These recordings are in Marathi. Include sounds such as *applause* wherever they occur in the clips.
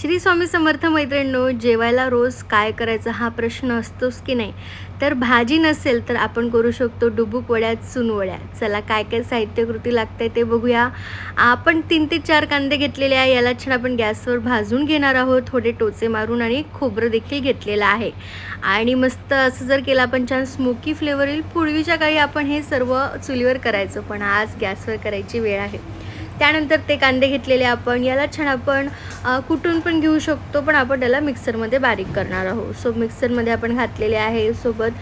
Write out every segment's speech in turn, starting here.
श्री स्वामी समर्थ मैत्रिणींनो जेवायला रोज काय करायचं हा प्रश्न असतोच की नाही? तर भाजी नसेल तर आपण करू शकतो डुबूक वड्या. चुनवड्या चला काय काय साहित्यकृती लागते ते बघूया. आपण तीन ते चार कांदे घेतलेले आहे याला छान आपण गॅसवर भाजून घेणार आहोत. थोडे टोचे मारून आणि खोबरं देखील घेतलेलं आहे. आणि मस्त असं जर केलं आपण छान स्मोकी फ्लेवर येईल पूर्वीच्या काळी आपण हे सर्व चुलीवर करायचं पण आज गॅसवर करायची वेळ आहे. त्यानंतर ते कांदे घेतलेले आपण याला छान आपण कुटून पण घेऊ शकतो पण आपण त्याला मिक्सरमध्ये बारीक करणार आहोत. सो मिक्सरमध्ये आपण घातलेले आहे. सोबत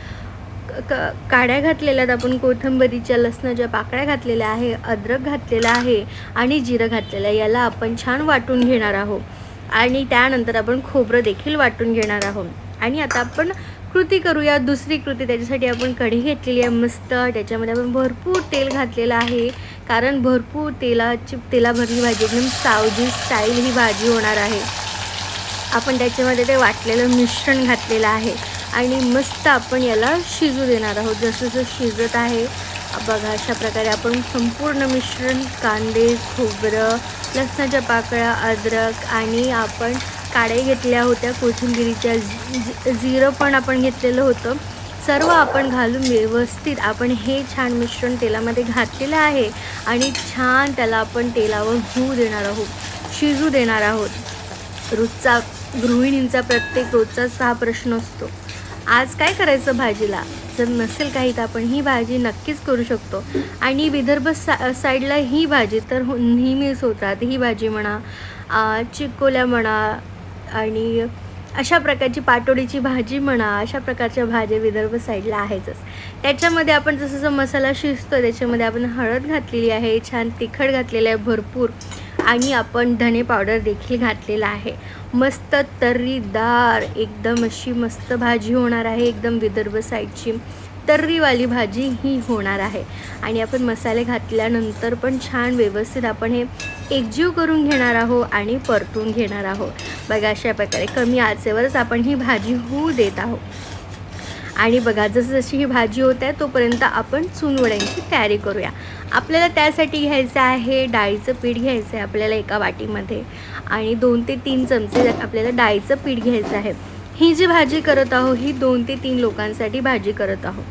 क- काड्या घातलेल्या आहेत आपण कोथंबरीच्या लसणाच्या पाकळ्या घातलेल्या आहे अद्रक घातलेला आहे आणि जिरं घातलेलं आहे. याला आपण छान वाटून घेणार आहोत. आणि त्यानंतर आपण खोबरं देखील वाटून घेणार आहोत. आणि आता आपण कृती करूया. दुसरी कृती त्याच्यासाठी आपण कढी घेतलेली आहे. मस्त त्याच्यामध्ये आपण भरपूर तेल घातलेलं आहे. कारण भरपूर तेलाची तेला भरली भाजी एकदम सावजी स्टाईल ही भाजी होणार आहे. आपण त्याच्यामध्ये ते वाटलेलं मिश्रण घातलेलं आहे. आणि मस्त आपण याला शिजू देणार आहोत. जसं जसं शिजत आहे बघा अशा प्रकारे आपण संपूर्ण मिश्रण कांदे खोबरं लसणाच्या पाकळ्या अद्रक आणि आपण काड्या घेतल्या होत्या. कोथिंबिरीच्या जि- जिरं पण आपण घेतलेलं होतं. सर्व आपण घालून व्यवस्थित आपण हे छान मिश्रण तेलामध्ये घातलेलं आहे आणि छान त्याला आपण तेलावर होऊ देणार आहोत शिजू देणार आहोत. रोजचा गृहिणींचा प्रत्येक रोजचाच हा प्रश्न असतो. आज काय करायचं भाजीला? जर नसेल काही तर आपण ही भाजी नक्कीच करू शकतो. आणि विदर्भ सा साईडला ही भाजी तर हो- नेहमीच होतात. ही भाजी म्हणा चिकोल्या म्हणा आणि अशा प्रकारची पाटोडीची भाजी म्हणा अशा प्रकारच्या भाज्या विदर्भ साईडला आहेतच. त्याच्यामध्ये आपण जसं जसं मसाला शिजतो त्याच्यामध्ये आपण हळद घातलेली आहे छान तिखट घातलेलं आहे भरपूर. आणि आपण धने पावडर देखील घातलेला आहे. मस्त तर्रीदार एकदम अशी मस्त भाजी होणार आहे एकदम विदर्भ साईडची तर्रीवाली भाजी ही होणार आहे. आणि आपण मसाले घातल्यानंतर पण छान व्यवस्थित आपण हे एकजीव करून घेणार आहोत आणि परतून घेणार आहोत. बघा अशा प्रकारे कमी आचेवरच आपण ही भाजी होऊ देत आहोत. आणि बघा जसं जशी ही भाजी होत आहे तोपर्यंत आपण चुनवड्यांची तयारी करूया. आपल्याला त्यासाठी घ्यायचं आहे डाळीचं पीठ घ्यायचं आहे आपल्याला एका वाटीमध्ये. आणि दोन ते तीन चमचे आपल्याला डाळीचं पीठ घ्यायचं आहे. ही जी भाजी करत आहो ही दोन ते तीन लोकांसाठी भाजी करत आहोत.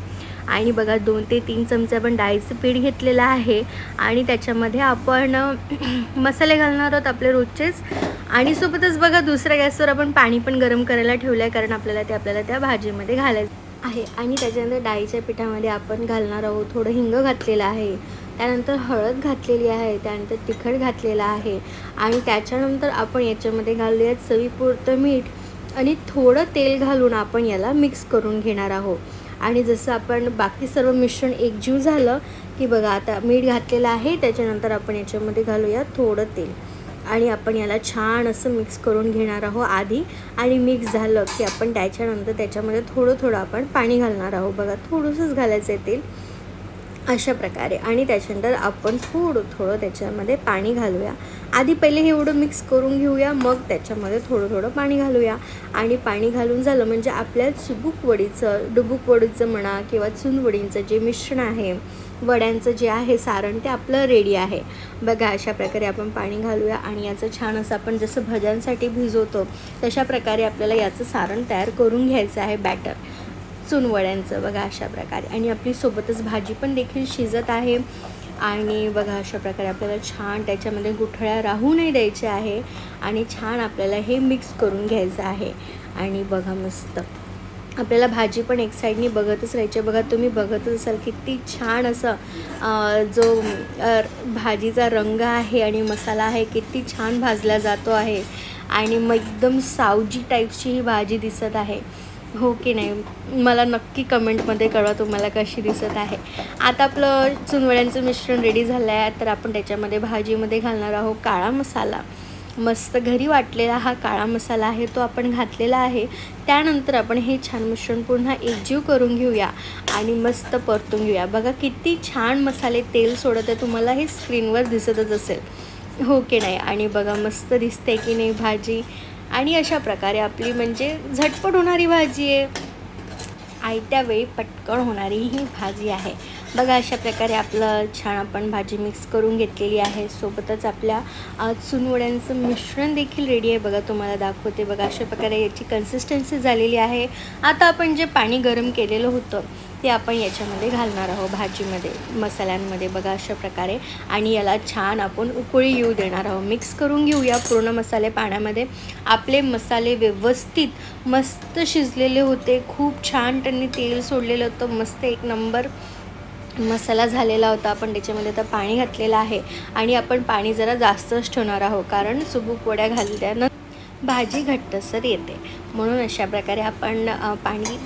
आणि बघा दोन ते तीन चमचे आपण डाळीचं पीठ घेतलेलं आहे. आणि त्याच्यामध्ये आपण *clears throat* मसाले घालणार आहोत आपले रोजचेच. आणि सोबतच बघा दुसऱ्या गॅसवर आपण पाणी पण गरम करायला ठेवलं आहे कारण आपल्याला ते आपल्याला त्या भाजीमध्ये घालायचं आहे. आणि त्याच्यानंतर डाळीच्या पिठामध्ये आपण घालणार आहोत थोडं हिंग घातलेलं आहे. त्यानंतर हळद घातलेली आहे त्यानंतर तिखट घातलेलं आहे. आणि त्याच्यानंतर आपण याच्यामध्ये घालूया चवीपुरतं मीठ. आणि थोडं तेल घालून आपण याला मिक्स करून घेणार आहोत. आणि जसं आपण बाकी सर्व मिश्रण एकजीव झालं की बघा आता मीठ घातलेलं आहे त्याच्यानंतर आपण याच्यामध्ये घालूया थोडं तेल. आणि आपण याला छान असं मिक्स करून घेणार आहोत आधी. आणि मिक्स झालं की आपण त्याच्यानंतर त्याच्यामध्ये थोडं थोडं आपण पाणी घालणार आहोत. बघा थोडंसंच घालायचं आहे तेल. अशा प्रकारे. आणि त्याच्यानंतर आपण थोडं थोडं त्याच्यामध्ये पाणी घालूया. आधी पहिले हे एवढं मिक्स करून घेऊया मग त्याच्यामध्ये थोडं थोडं पाणी घालूया. आणि पाणी घालून झालं म्हणजे आपल्या चुबूक वडीचं वडीचं म्हणा किंवा चुनवडींचं जे मिश्रण आहे वड्यांचं जे आहे सारण ते आपलं रेडी आहे. बघा अशा प्रकारे आपण पाणी घालूया आणि याचं छान असं आपण जसं भज्यांसाठी भिजवतो तशा प्रकारे आपल्याला याचं सारण तयार करून घ्यायचं आहे बॅटर चुनवड्यांचं बघा अशा प्रकारे. आणि आपली सोबतच भाजी पण देखील शिजत आहे. आणि बघा अशा प्रकारे आपल्याला छान त्याच्यामध्ये गुठळ्या राहू नाही द्यायचे आहे. आणि छान आपल्याला हे मिक्स करून घ्यायचं आहे. आणि बघा मस्त. आपल्याला भाजी पण एक साईडनी बघतच राहायची बघा तुम्ही बघतच असाल किती छान असं जो भाजीचा रंग आहे आणि मसाला आहे किती छान भाजला जातो आहे. आणि मग एकदम सावजी टाईपची ही भाजी दिसत आहे. हो की नाही? मला नक्की कमेंटमध्ये कळवा तुम्हाला कशी दिसत आहे. आता आपलं चुनवड्यांचं मिश्रण रेडी झालं आहे. तर आपण त्याच्यामध्ये भाजीमध्ये घालणार आहोत काळा मसाला. मस्त घरी वाटलेला हा काळा मसाला आहे तो आपण घातलेला आहे. त्यानंतर आपण हे छान मिश्रण पुन्हा एकजीव करून घेऊया आणि मस्त परतून घेऊया. बघा किती छान मसाले तेल सोडत आहे तुम्हाला हे स्क्रीनवर दिसतच असेल. हो की नाही? आणि बघा मस्त दिसते की नाही भाजी. आणि अशा प्रकारे आपली म्हणजे झटपट होणारी भाजी आहे. आयत्या वेळी पटकन होणारी ही भाजी आहे. बघा अशा प्रकारे आपलं छान आपण भाजी मिक्स करून घेतलेली आहे. सोबतच आपल्या चुनवड्यांचं मिश्रण देखील रेडी आहे. बघा तुम्हाला दाखवते. बघा अशा प्रकारे याची कन्सिस्टन्सी झालेली आहे. आता आपण जे पाणी गरम केलेलं होतं ते आपण याच्यामध्ये घालणार आहोत भाजीमध्ये मसाल्यांमध्ये. बघा अशा प्रकारे. आणि याला छान आपण उकळी येऊ देणार आहोत. मिक्स करून घेऊया पूर्ण मसाले पाण्यामध्ये. आपले मसाले व्यवस्थित मस्त शिजलेले होते. खूप छान त्यांनी तेल सोडलेलं होतं. मस्त एक नंबर मसाला झालेला होता. आपण त्याच्यामध्ये आता पाणी घातलेलं आहे. आणि आपण पाणी जरा जास्तच ठेवणार आहोत. कारण सुबूक वड्या घालल्यानं भाजी घट्टसर येते. म्हणून अशा प्रकारे आपण पाणी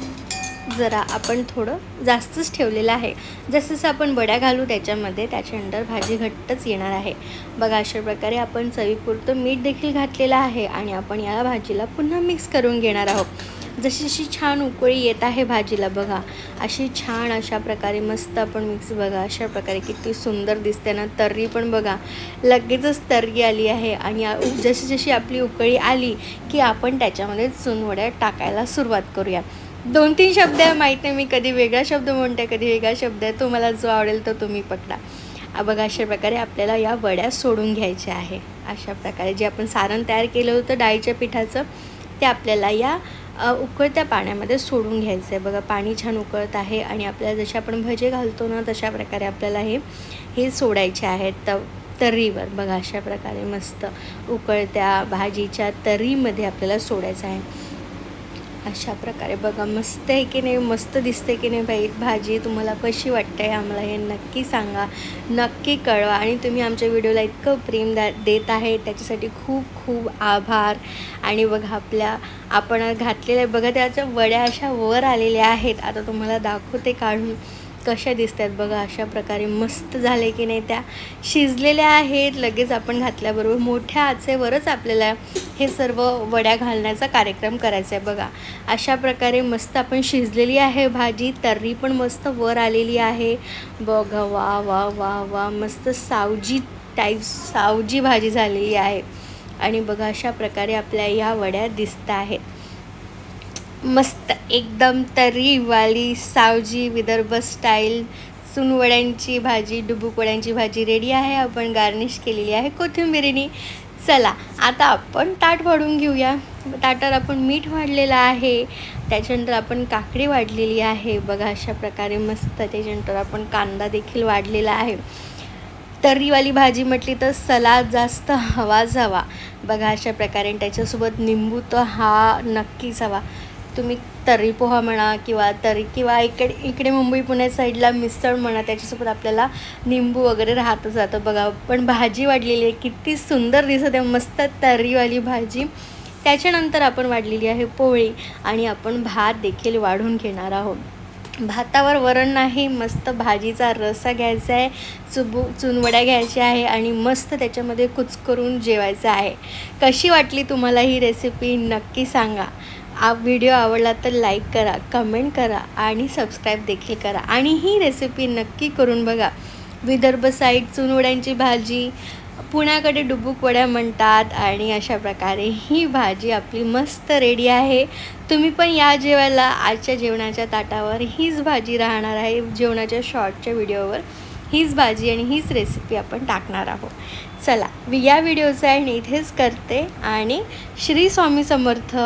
जरा आपण थोडं जास्तच ठेवलेलं आहे. जसं जसं आपण बड्या घालू त्याच्यामध्ये त्याच्यानंतर भाजी घट्टच येणार आहे. बघा अशा प्रकारे आपण चवीपुरतं मीठ देखील घातलेलं आहे आणि आपण या भाजीला पुन्हा मिक्स करून घेणार आहोत. जशी जशी छान उकळी येत आहे भाजीला बघा. अशी छान अशा प्रकारे मस्त आपण मिक्स बघा. अशा प्रकारे किती सुंदर दिसते ना तर्री पण बघा. लगेचच तर्री आली आहे आणि जशी जशी आपली उकळी आली की आपण त्याच्यामध्ये चुनवड्या टाकायला सुरुवात करूया. दोन तीन शब्द आहे माहीत नाही मी कधी वेगळा शब्द म्हणते कधी वेगळा शब्द आहे. तुम्हाला जो आवडेल तो तुम्ही पकडा. बघा अशा प्रकारे आपल्याला या वड्या सोडून घ्यायच्या आहे. अशा प्रकारे जे आपण सारण तयार केलं होतं डाळीच्या पिठाचं ते आपल्याला या उकळत्या पाण्यामध्ये सोडून घ्यायचं आहे बघा पाणी छान उकळत आहे आणि आपल्याला जसे आपण भजे घालतो ना तशा प्रकारे आपल्याला हे हे सोडायचे आहेत तव तर्रीवर बघा अशा प्रकारे मस्त उकळत्या भाजीच्या तर्रीमध्ये आपल्याला सोडायचं आहे. अशा प्रकारे बघा मस्त आहे की नाही मस्त दिसते की नाही बाई. भाजी तुम्हाला कशी वाटते आम्हाला हे नक्की सांगा. नक्की कळवा. आणि तुम्ही आमच्या व्हिडिओला इतकं प्रेम दा देत आहे त्याच्यासाठी खूप खूप आभार. आणि बघा आपल्या आपण घातलेल्या बघा त्याच्या वड्या अशा वर आलेल्या आहेत. आता तुम्हाला दाखवते काढून. कशा दिसत आहेत बघा अशा प्रकारे मस्त झाले की नाही त्या. शिजलेल्या आहेत लगेच आपण घातल्याबरोबर मोठ्या आचेवरच आपल्याला हे सर्व वड्या घालण्याचा कार्यक्रम करायचा आहे बघा. अशा प्रकारे मस्त आपण शिजलेली आहे भाजी तर्री पण मस्त वर आलेली आहे. बघा वा वा वा वा मस्त सावजी टाईप सावजी भाजी झालेली आहे. आणि बघा अशा प्रकारे आपल्या या वड्या दिसत आहेत. मस्त एकदम तर्रीवाली सावजी विदर्भ स्टाईल सुनवड्यांची भाजी डुबुकवड्यांची भाजी रेडी आहे. आपण गार्निश केलेली आहे कोथिंबिरीने. चला आता आपण ताट वाढून घेऊया. ताटात आपण मीठ वाढलेलं आहे. त्याच्यानंतर आपण काकडी वाढलेली आहे. बघा अशा प्रकारे मस्त त्याच्यानंतर आपण कांदा देखील वाढलेला आहे. तर्रीवाली भाजी म्हटली तर सलाद जास्त हवाच हवा बघा अशा प्रकारे त्याच्यासोबत निंबू तर हा नक्कीच हवा. तुम्ही तर्री पोहा म्हणा किंवा तर्री किंवा इकडे इकडे मुंबई पुणे साईडला मिसळ म्हणा त्याच्यासोबत आपल्याला निंबू वगैरे राहतं. जातं बघा पण भाजी वाढलेली आहे. किती सुंदर दिसत आहे. मस्त तर्रीवाली भाजी. त्याच्यानंतर आपण वाढलेली आहे पोळी आणि आपण भात देखील वाढून घेणार आहोत. भातावर वरण नाही मस्त भाजीचा रसा घ्यायचा आहे चुबू चुनवड्या घ्यायच्या आहे आणि मस्त त्याच्यामध्ये कुचकरून जेवायचं आहे. कशी वाटली तुम्हाला ही रेसिपी नक्की सांगा. आ व्हिडिओ आवडला तर लाईक करा कमेंट करा आणि सबस्क्राईब देखील करा. आणि ही रेसिपी नक्की करून बघा. विदर्भ साईड चुनवड्यांची भाजी पुण्याकडे डुबूक वड्या म्हणतात आणि अशा प्रकारे ही भाजी आपली मस्त रेडी आहे. तुम्ही पण या जेवायला आजच्या जेवणाच्या ताटावर हीच भाजी राहणार आहे. जेवणाच्या शॉर्टच्या व्हिडिओवर हीच भाजी आणि हीच रेसिपी आपण टाकणार आहोत. चला या व्हिडिओचं आहे इथेच करते आणि श्री स्वामी समर्थ.